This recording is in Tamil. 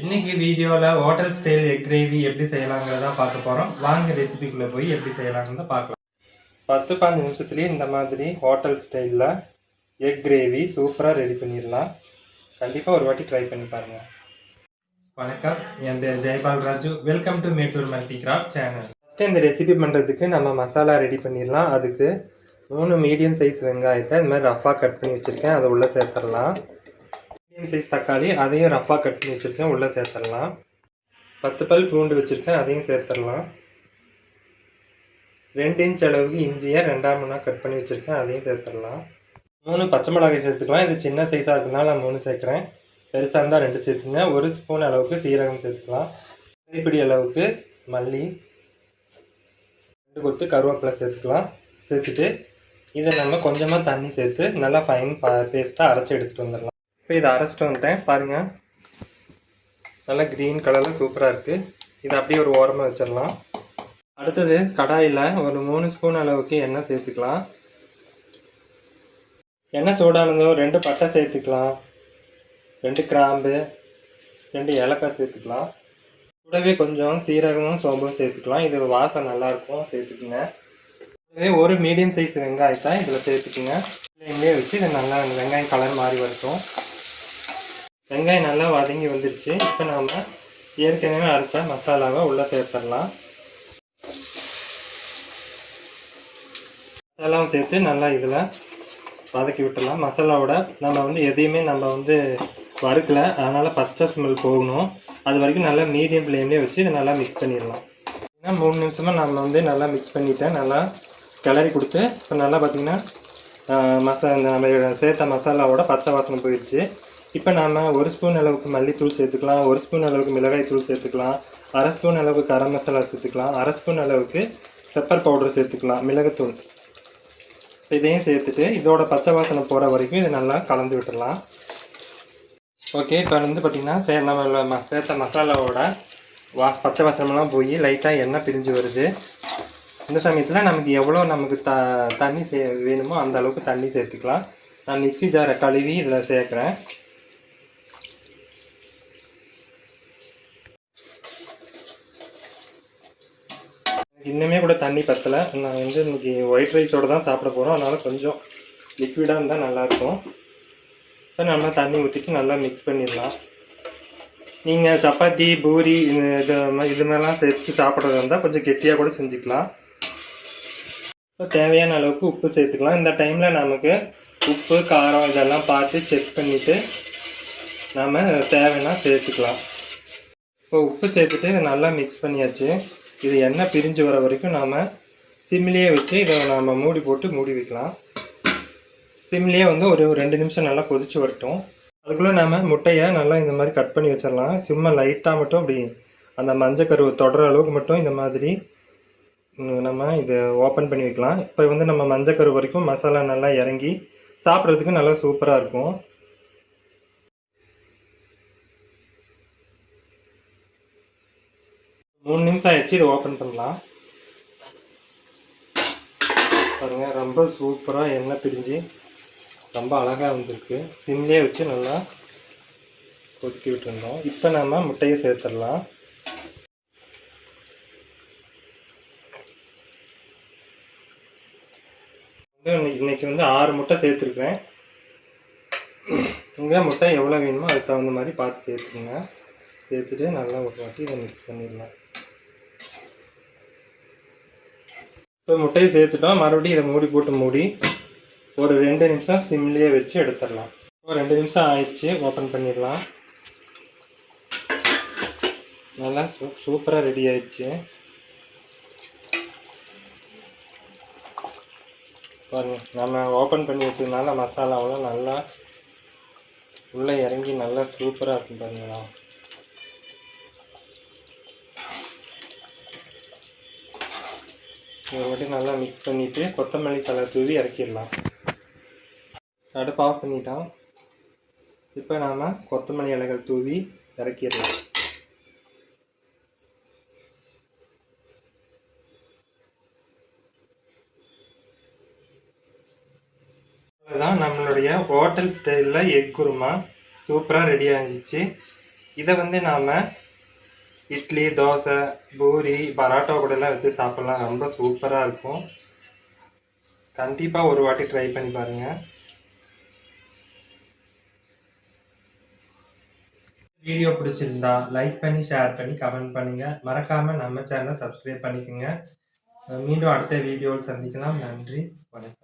இன்னைக்கு வீடியோவில் ஹோட்டல் ஸ்டைல் எக் கிரேவி எப்படி செய்யலாங்கிறத பார்க்க போகிறோம் வாங்க ரெசிபிக்குள்ளே போய் எப்படி செய்யலாங்கிறத பார்க்கலாம். பத்து பதினஞ்சு நிமிஷத்துலேயே இந்த மாதிரி ஹோட்டல் ஸ்டைலில் எக் கிரேவி சூப்பராக ரெடி பண்ணிடலாம். கண்டிப்பாக ஒரு வாட்டி ட்ரை பண்ணி பாருங்கள் வணக்கம். என் பேர் Jaipal Raju. Welcome to Mettur multi craft channel first இந்த ரெசிபி பண்ணுறதுக்கு நம்ம மசாலா ரெடி பண்ணிடலாம். அதுக்கு மூணு மீடியம் சைஸ் வெங்காயத்தை இந்த மாதிரி ரஃபாக கட் பண்ணி வச்சுருக்கேன். அதை உள்ளே சேர்த்துடலாம். சைஸ் தக்காளி அதையும் ரப்பாக கட் பண்ணி வச்சுருக்கேன். உள்ளே சேர்த்துடலாம். பத்து பல் பூண்டு வச்சுருக்கேன். அதையும் சேர்த்துடலாம். ரெண்டு இன்ச் அளவுக்கு இஞ்சியை ரெண்டாம் மூணாக கட் பண்ணி வச்சுருக்கேன். அதையும் சேர்த்துடலாம். மூணு பச்சை மிளகாய் சேர்த்துக்கலாம். இது சின்ன சைஸாக இருக்குனால நான் மூணு சேர்க்குறேன். பெருசாக இருந்தால் ரெண்டு சேர்த்துங்க. ஒரு ஸ்பூன் அளவுக்கு சீரகம் சேர்த்துக்கலாம். கைப்பிடி அளவுக்கு மல்லி. ரெண்டு கொத்து கருவேப்பிலை சேர்த்துக்கலாம். சேர்த்துட்டு இதை நம்ம கொஞ்சமாக தண்ணி சேர்த்து நல்லா ஃபைன் பா பேஸ்ட்டாக அரைச்சி எடுத்துகிட்டு வந்துடலாம். இப்போ இதை அரைச்சிட்டு வந்துட்டேன். பாருங்கள் நல்லா க்ரீன் கலரில் சூப்பராக இருக்குது இதை அப்படியே ஒரு ஓரமாக வச்சிடலாம். அடுத்தது கடாயில் ஒரு மூணு ஸ்பூன் அளவுக்கு எண்ணெய் சேர்த்துக்கலாம். எண்ணெய் சூடானதும் ரெண்டு பட்டை சேர்த்துக்கலாம். ரெண்டு கிராம்பு ரெண்டு ஏலக்காய் சேர்த்துக்கலாம். கூடவே கொஞ்சம் சீரகமும் சோம்பும் சேர்த்துக்கலாம். இது வாசம் நல்லாயிருக்கும் சேர்த்துக்குங்க. கூடவே ஒரு மீடியம் சைஸ் வெங்காயத்தை இதில் சேர்த்துக்குங்க. இங்கேயே வச்சு இது நல்லா வெங்காயம் கலர் மாறி வரட்டும். வெங்காயம் நல்லா வதங்கி வந்துருச்சு. இப்போ நாம் ஏற்கனவே அரைச்ச மசாலாவை உள்ளே சேர்த்துடலாம். மசாலாவும் சேர்த்து நல்லா இதில் வதக்கி விட்டுடலாம். மசாலாவோட நம்ம வந்து எதையுமே நம்ம வந்து வறுக்கல. அதனால் பச்சை ஸ்மெல் போகணும். அது வரைக்கும் நல்லா மீடியம் ஃப்ளேம்லேயே வச்சு இதை நல்லா மிக்ஸ் பண்ணிடலாம். ஏன்னா மூணு நிமிஷமாக நம்ம வந்து நல்லா மிக்ஸ் பண்ணிட்டேன். நல்லா கிளறி கொடுத்து இப்போ நல்லா பார்த்திங்கன்னா மசா இந்த நம்ம சேர்த்த மசாலாவோட பச்சை வாசனை போயிடுச்சு. இப்போ நாம் ஒரு ஸ்பூன் அளவுக்கு மல்லித்தூள் சேர்த்துக்கலாம் ஒரு ஸ்பூன் அளவுக்கு மிளகாய் தூள் சேர்த்துக்கலாம் அரை ஸ்பூன் அளவுக்கு கரம் மசாலா சேர்த்துக்கலாம் அரை ஸ்பூன் அளவுக்கு பெப்பர் பவுடர் சேர்த்துக்கலாம் மிளகுத்தூள். இதையும் சேர்த்துட்டு இதோட பச்சை வாசனை போகிற வரைக்கும் இதை நல்லா கலந்து விட்டுடலாம். ஓகே இப்போ வந்து பார்த்திங்கன்னா சே நம்ம ம சேர்த்த மசாலாவோட வாஸ் பச்சை வாசனமெல்லாம் போய் லைட்டாக எண்ணெய் பிரிஞ்சு வருது. இந்த சமயத்தில் நமக்கு எவ்வளோ நமக்கு த தண்ணி சே வேணுமோ அந்த அளவுக்கு தண்ணி சேர்த்துக்கலாம். நான் மிக்ஸி ஜாரை கழுவி இதில் சேர்க்குறேன். இன்னுமே கூட தண்ணி பத்தலை. நான் வந்து இன்னைக்கு ஒயிட் ரைஸோடு தான் சாப்பிட போகிறோம் அதனால் கொஞ்சம் லிக்விடாக இருந்தால் நல்லாயிருக்கும் இப்போ நம்ம தண்ணி ஊற்றிட்டு நல்லா மிக்ஸ் பண்ணிடலாம். நீங்கள் சப்பாத்தி பூரி இது இது இது மாதிரிலாம் சேர்த்து சாப்பிட்றதா இருந்தால் கொஞ்சம் கெட்டியாக கூட செஞ்சுக்கலாம். இப்போ தேவையான அளவுக்கு உப்பு சேர்த்துக்கலாம். இந்த டைமில் நமக்கு உப்பு காரம் இதெல்லாம் பார்த்து செக் பண்ணிவிட்டு நாம் தேவைன்னா சேர்த்துக்கலாம். இப்போ உப்பு சேர்த்துட்டு இதை நல்லா மிக்ஸ் பண்ணியாச்சு. இது எண்ணெய் பிரிஞ்சு வர வரைக்கும் நாம் சிம்லேயே வச்சு இதை நாம் மூடி போட்டு மூடி வைக்கலாம். சிம்லேயே வந்து ஒரு ரெண்டு நிமிஷம் நல்லா கொதிச்சு வரட்டும். அதுக்குள்ளே நாம் முட்டையை நல்லா இந்த மாதிரி கட் பண்ணி வச்சிடலாம். சும்மா லைட்டாக மட்டும் அப்படி அந்த மஞ்சள் கருவை தொடர அளவுக்கு மட்டும் இந்த மாதிரி நம்ம இதை ஓப்பன் பண்ணி வைக்கலாம். இப்போ வந்து நம்ம மஞ்சள் கரு வரைக்கும் மசாலா நல்லா இறங்கி சாப்பிட்றதுக்கு நல்லா சூப்பராக இருக்கும். மூணு நிமிஷம் ஆயிடுச்சு இதை ஓப்பன் பண்ணலாம். பாருங்க ரொம்ப சூப்பராக எண்ணெய் பிரிஞ்சு ரொம்ப அழகாக வந்திருக்கு. சிம்லேயே வச்சு நல்லா கொதிக்க விட்டுருந்தோம். இப்போ நம்ம முட்டையை சேர்த்துடலாம். வந்து இன்னைக்கு- இன்னைக்கு வந்து ஆறு முட்டை சேர்த்துருக்கேன். உங்கள் முட்டை எவ்வளோ வேணுமோ அதுக்கு தகுந்த மாதிரி பார்த்து சேர்த்துக்கோங்க சேர்த்துட்டு நல்லா ஒரு வாட்டி இதை மிக்ஸ் பண்ணிடலாம். இப்போ முட்டையை சேர்த்துட்டோம். மறுபடியும் இதை மூடி போட்டு மூடி ஒரு ரெண்டு நிமிஷம் சிம்லேயே வச்சு எடுத்துடலாம். ஒரு ரெண்டு நிமிஷம் ஆயிடுச்சு. ஓப்பன் பண்ணிடலாம். நல்லா சூ சூப்பராக ரெடி ஆயிடுச்சு. பாருங்க நம்ம ஓப்பன் பண்ணி வச்சதுனால மசாலாவெல்லாம் நல்லா உள்ளே இறங்கி நல்லா சூப்பராக இருக்கும் பாருங்களா ஒரு வாட்டி நல்லா மிக்ஸ் பண்ணிவிட்டு கொத்தமல்லி தலை தூவி இறக்கிடலாம். அடுப்பு ஆஃப் பண்ணிட்டோம். இப்போ நாம் கொத்தமல்லி இலைகள் தூவி இறக்கிடலாம். அதுதான் நம்மளுடைய ஹோட்டல் ஸ்டைலில் எக் குருமா. சூப்பராக ரெடி ஆகிடுச்சு இதை வந்து நாம் இட்லி தோசை பூரி பரோட்டா கூடலாம் வச்சு சாப்பிட்லாம். ரொம்ப சூப்பராக இருக்கும். கண்டிப்பாக ஒரு வாட்டி ட்ரை பண்ணி பாருங்கள் வீடியோ பிடிச்சிருந்தா லைக் பண்ணி ஷேர் பண்ணி கமெண்ட் பண்ணுங்கள் மறக்காமல் நம்ம சேனலை சப்ஸ்கிரைப் பண்ணிக்கோங்க. மீண்டும் அடுத்த வீடியோவில் சந்திக்கலாம். நன்றி. வணக்கம்.